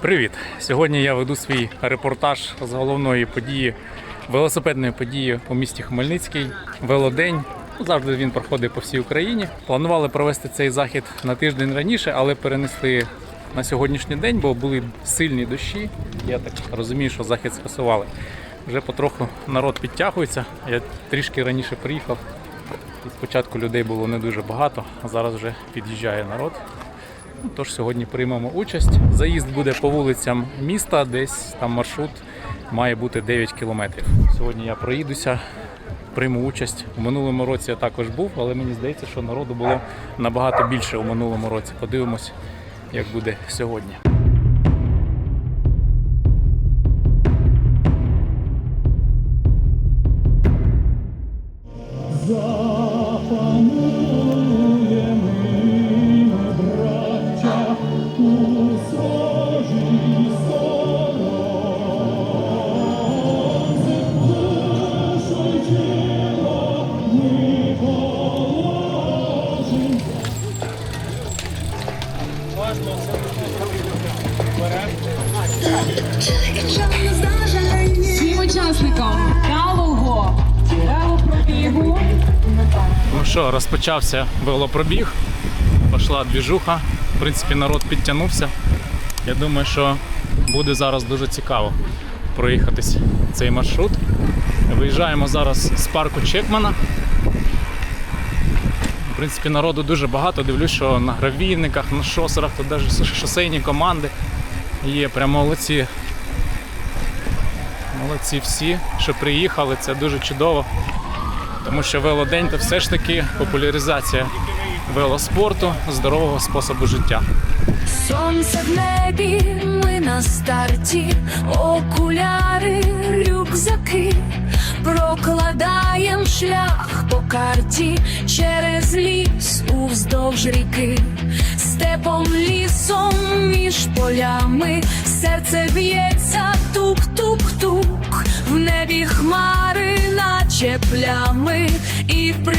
Привіт! Сьогодні я веду свій репортаж з головної події, велосипедної події у місті Хмельницький. Велодень. Завжди він проходить по всій Україні. Планували провести цей захід на тиждень раніше, але перенесли на сьогоднішній день, бо були сильні дощі. Я так розумію, що захід скасували. Вже потроху народ підтягується. Я трішки раніше приїхав. Спочатку людей було не дуже багато, а зараз вже під'їжджає народ. Тож сьогодні приймемо участь. Заїзд буде по вулицям міста, десь там маршрут має бути 9 кілометрів. Сьогодні я проїдуся, прийму участь. У минулому році я також був, але мені здається, що народу було набагато більше у минулому році. Подивимось, як буде сьогодні. Всім учасникам вдалого велопробігу Ну що, розпочався велопробіг, пішла двіжуха. В принципі, народ підтягнувся. Я думаю, що буде зараз дуже цікаво проїхатись цей маршрут. Виїжджаємо зараз з парку Чекмана. В принципі, народу дуже багато. Дивлюсь, що на гравійниках, на шосерах, тут навіть шосейні команди є. Прям молодці. Молодці всі, що приїхали, це дуже чудово. Тому що велодень це все ж таки популяризація велоспорту, здорового способу життя. Сонце в небі, ми на старті, окуляри, рюкзаки, прокладаєм шлях по карті через ліс уздовж ріки, степом лісом між полями, серце б'ється тук-тук-тук, в небі хмари, наче плями, і приємний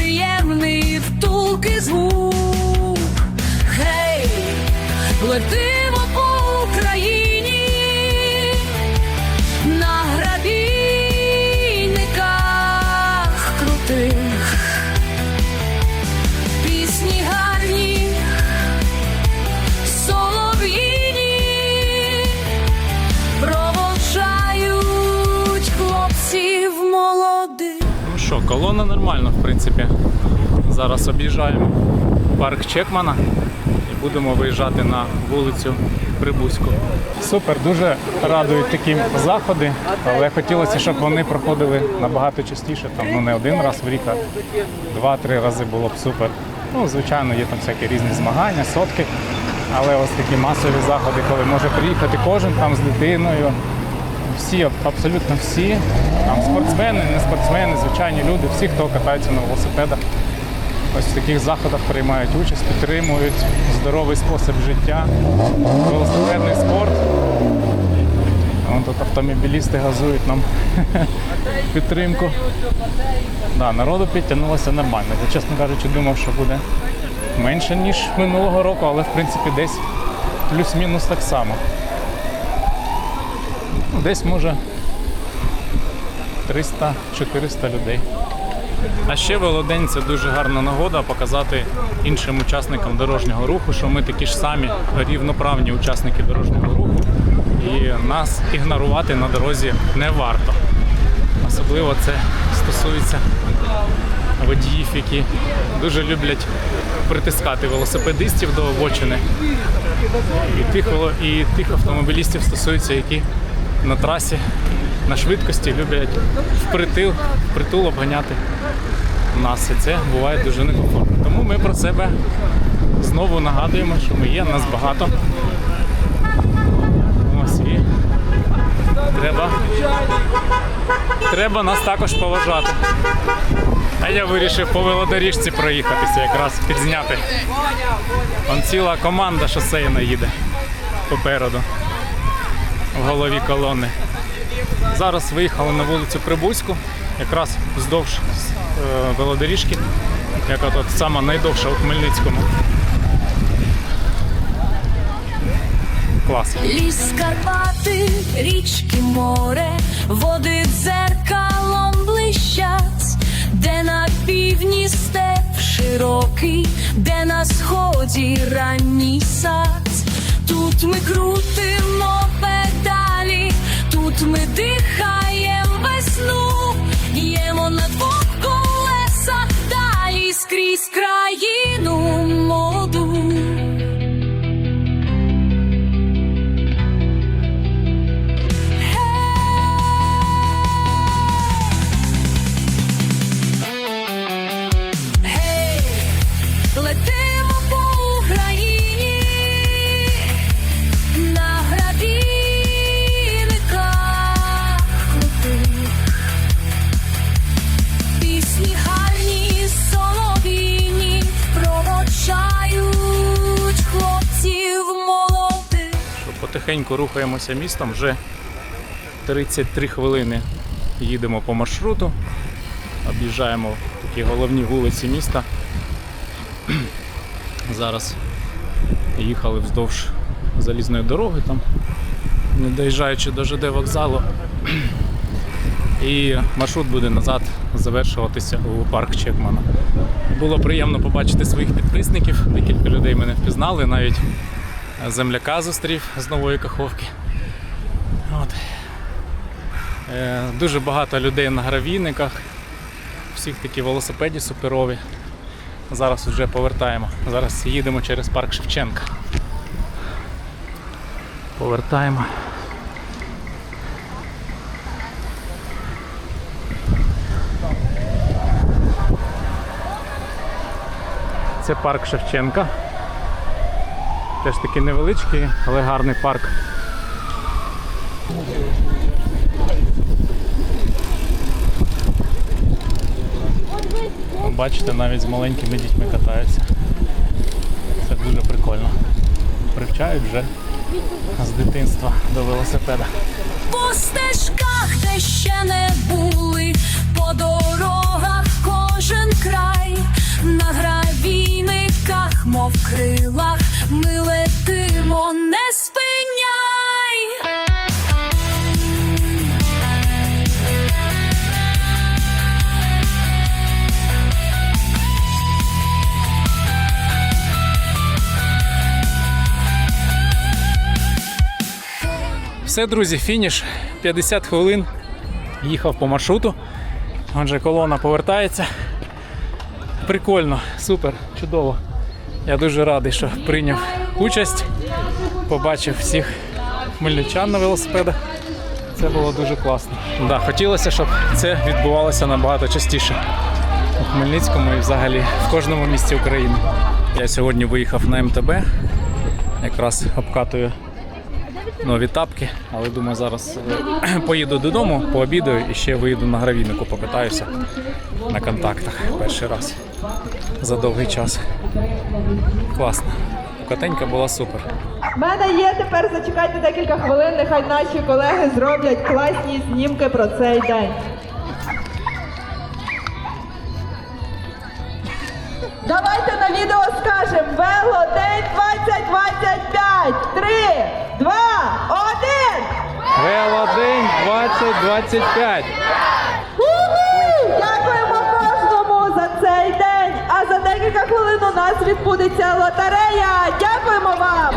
що, колона нормальна, в принципі. Зараз об'їжджаємо парк Чекмана і будемо виїжджати на вулицю Прибузьку. Супер, дуже радують такі заходи, але хотілося, щоб вони проходили набагато частіше, там ну не один раз в рік, а два-три рази було б супер. Ну, звичайно, є там всякі різні змагання, сотки. Але ось такі масові заходи, коли може приїхати кожен там з дитиною, всі, абсолютно всі, там спортсмени, не спортсмени, звичайні люди, всі, хто катається на велосипедах. Ось в таких заходах приймають участь, підтримують здоровий спосіб життя, велосипедний спорт. Вон тут автомобілісти газують нам підтримку. Да, народу підтягнулося нормально. Я, чесно кажучи, думав, що буде менше, ніж минулого року, але в принципі десь плюс-мінус так само. Десь може 300-400 людей. А ще велодень це дуже гарна нагода показати іншим учасникам дорожнього руху, що ми такі ж самі рівноправні учасники дорожнього руху, і нас ігнорувати на дорозі не варто. Особливо це стосується водіїв, які дуже люблять притискати велосипедистів до обочини. І тих, і тих автомобілістів стосується, які на трасі на швидкості люблять впритил, впритул обганяти нас. І це буває дуже некомфортно. Тому ми про себе знову нагадуємо, що ми є, нас багато. Ось і треба, треба нас також поважати. А я вирішив по велодоріжці проїхатися, якраз підзняти. Вон ціла команда шосейна їде попереду в голові колони. Зараз виїхали на вулицю Прибузьку, якраз вздовж е, велодоріжки, яка тут сама найдовша у Хмельницькому. клас. Ліс Карпати, річки, море, води дзеркалом блищать, де на півдні степ широкий, де на сході ранній сад. Тут ми крутимо педалі, тут ми дихаємо весну, їмо на двох колесах далі скрізь країну Потихеньку рухаємося містом. Вже 33 хвилини їдемо по маршруту. Об'їжджаємо такі головні вулиці міста. Зараз їхали вздовж залізної дороги, там, не доїжджаючи до ЖД вокзалу. І маршрут буде назад завершуватися у парк Чекмана. Було приємно побачити своїх підписників. Декілька людей мене впізнали, навіть земляка зустрів з нової каховки. От. Е, дуже багато людей на гравійниках. Всіх такі велосипеді суперові. Зараз вже повертаємо. Зараз їдемо через парк Шевченка. Повертаємо. Це парк Шевченка. Теж такий невеличкий, але гарний парк. Бачите, навіть з маленькими дітьми катаються. Це дуже прикольно. Привчають вже з дитинства до велосипеда. По стежках, де ще не були, по дорогах кожен край, на гравійниках, мов крилах, ми летимо, не Все, друзі, фініш. 50 хвилин. Їхав по маршруту. Отже, колона повертається. Прикольно, супер, чудово. Я дуже радий, що прийняв участь. Побачив всіх хмельничан на велосипедах. Це було дуже класно. Да, хотілося, щоб це відбувалося набагато частіше у Хмельницькому і взагалі в кожному місті України. Я сьогодні виїхав на МТБ, якраз обкатую нові тапки, але думаю, зараз е, поїду додому, пообідаю і ще виїду на гравійнику, покатаюся на контактах перший раз за довгий час. Класно. Катенька була супер. В мене є тепер, зачекайте декілька хвилин, нехай наші колеги зроблять класні знімки про цей день. Давайте на відео скажемо Вело день 2025. Три, два, один. велодин. Двадцять двадцять п'ять. Дякуємо кожному за цей день. А за декілька хвилин у нас відбудеться лотерея. Дякуємо вам.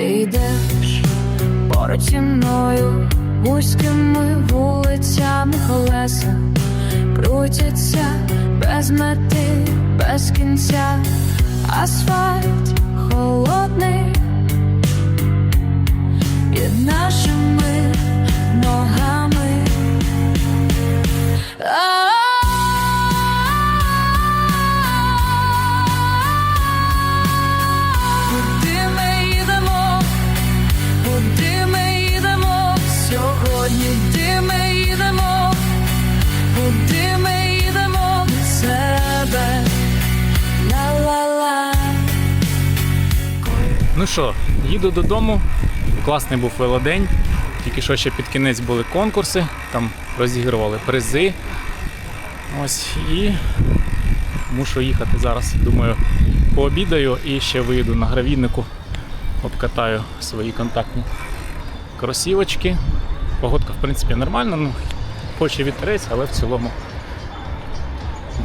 Ти йдеш поруч зі мною вузькими вулицями колеса крутяться без мети, без кінця, асфальт холодний під нашими ногами. Ну що, їду додому. Класний був велодень. Тільки що ще під кінець були конкурси, там розігрували призи. Ось і мушу їхати зараз. Думаю, пообідаю і ще виїду на гравійнику, обкатаю свої контактні кросівочки. Погодка, в принципі, нормальна, ну, хоч і вітрець, але в цілому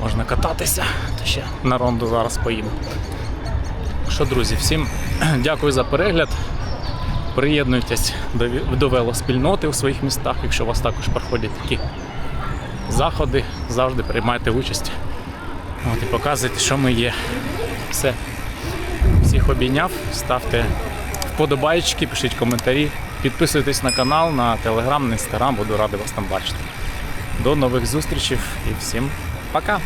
можна кататися. Та ще на ронду зараз поїду. Що, друзі, всім дякую за перегляд. Приєднуйтесь до, велоспільноти у своїх містах, якщо у вас також проходять такі заходи, завжди приймайте участь. От і показуйте, що ми є. Все. Всіх обійняв, ставте вподобайки, пишіть коментарі, підписуйтесь на канал, на телеграм, на інстаграм, буду радий вас там бачити. До нових зустрічей і всім пока!